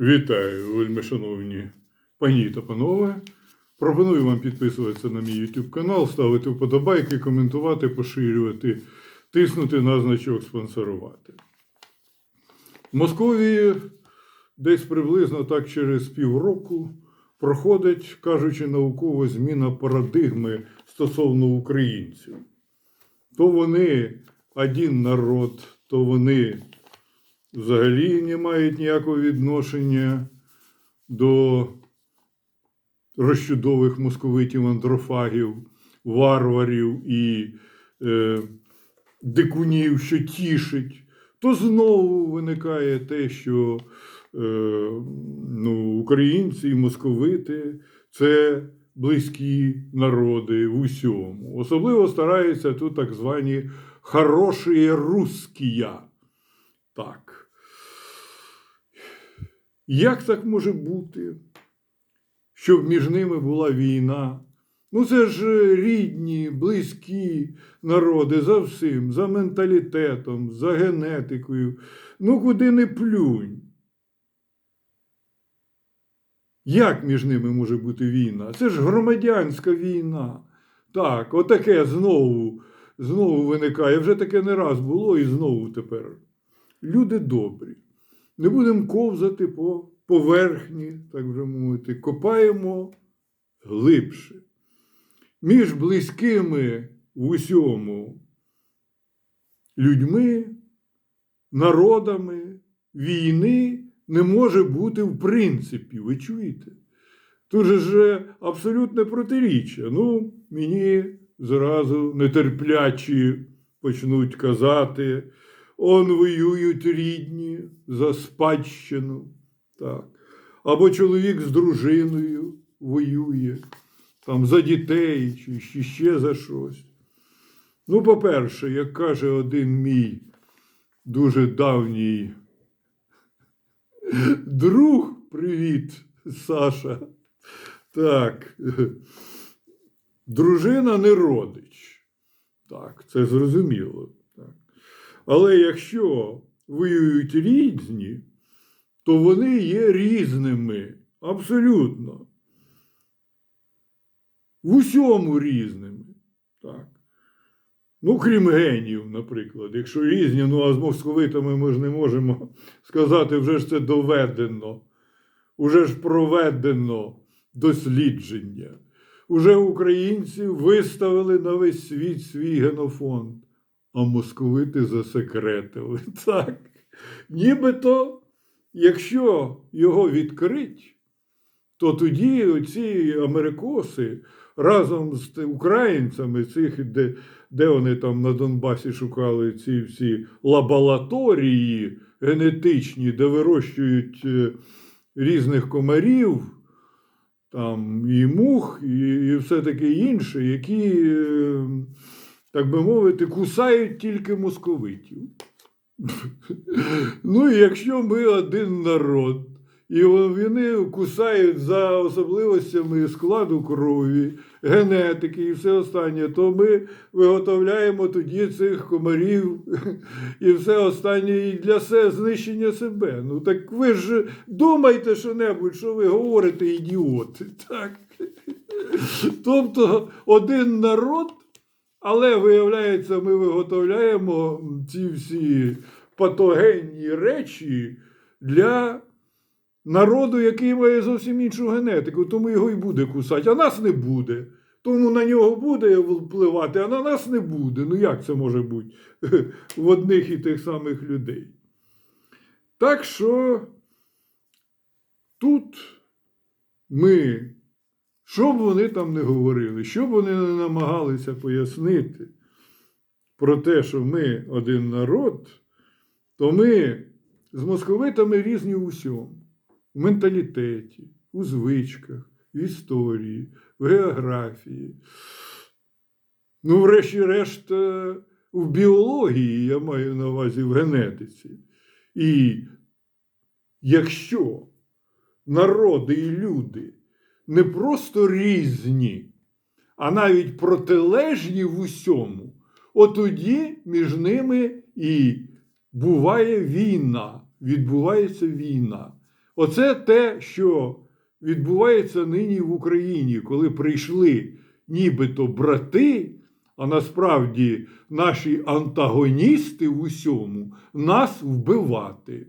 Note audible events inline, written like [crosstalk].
Вітаю, вельми шановні пані та панове. Пропоную вам підписуватися на мій YouTube канал, ставити вподобайки, коментувати, поширювати, тиснути на значок спонсорувати. В Московії десь приблизно так через півроку проходить, кажучи науково, зміна парадигми стосовно українців. То вони один народ, то вони взагалі не мають ніякого відношення до розчудових московитів, андрофагів, варварів і е, дикунів, що тішить, то знову виникає те, що е, ну, українці і московити це близькі народи в усьому. Особливо стараються тут так звані хороші русскія. Так. Як так може бути, щоб між ними була війна? Ну, це ж рідні, близькі народи за всім, за менталітетом, за генетикою. Ну, куди не плюнь. Як між ними може бути війна? Це ж громадянська війна. Так, отаке знову, знову виникає. Вже таке не раз було і знову тепер. Люди добрі. Не будемо ковзати по поверхні, так вже мовити, копаємо глибше. Між близькими в усьому людьми, народами війни не може бути в принципі. Ви чуєте? Тут же абсолютне протиріччя. Ну, мені зразу нетерплячі почнуть казати. Он воюють рідні за спадщину. Так. Або чоловік з дружиною воює, там за дітей чи ще- за щось. Ну, по-перше, як каже один мій дуже давній друг, привіт, Саша. Так, дружина не родич. Так, це зрозуміло. Так. Але якщо воюють різні, то вони є різними. Абсолютно. В усьому різними. Так. Ну, крім генів, наприклад. Якщо різні, ну а з московитами ми ж не можемо сказати, вже ж це доведено, уже ж проведено дослідження. Уже українці виставили на весь світ свій генофонд а московити засекретили. [laughs] Так. Нібито, якщо його відкрить, то тоді оці америкоси разом з українцями, цих, де, де вони там на Донбасі шукали ці всі лабораторії генетичні, де вирощують е, різних комарів, там і мух, і, і все таке інше, які. Так би мовити, кусають тільки московитів. Ну, якщо ми один народ, і вони кусають за особливостями складу крові, генетики і все останнє, то ми виготовляємо тоді цих комарів і все останнє і для се- знищення себе. Ну так ви ж думайте що-небудь, що ви говорите, ідіоти. Так? Тобто один народ. Але виявляється, ми виготовляємо ці всі патогенні речі для народу, який має зовсім іншу генетику, тому його і буде кусати, а нас не буде. Тому на нього буде впливати, а на нас не буде. Ну як це може бути [laughs] в одних і тих самих людей? Так що тут ми що б вони там не говорили, що б вони не намагалися пояснити про те, що ми один народ, то ми з московитами різні в усьому. В менталітеті, у звичках, в історії, в географії. Ну, врешті-решт, е, в біології я маю на увазі в генетиці. І якщо народи і люди не просто різні, а навіть протилежні в усьому, от тоді між ними і буває війна, відбувається війна. Оце те, що відбувається нині в Україні, коли прийшли нібито брати, а насправді наші антагоністи в усьому нас вбивати.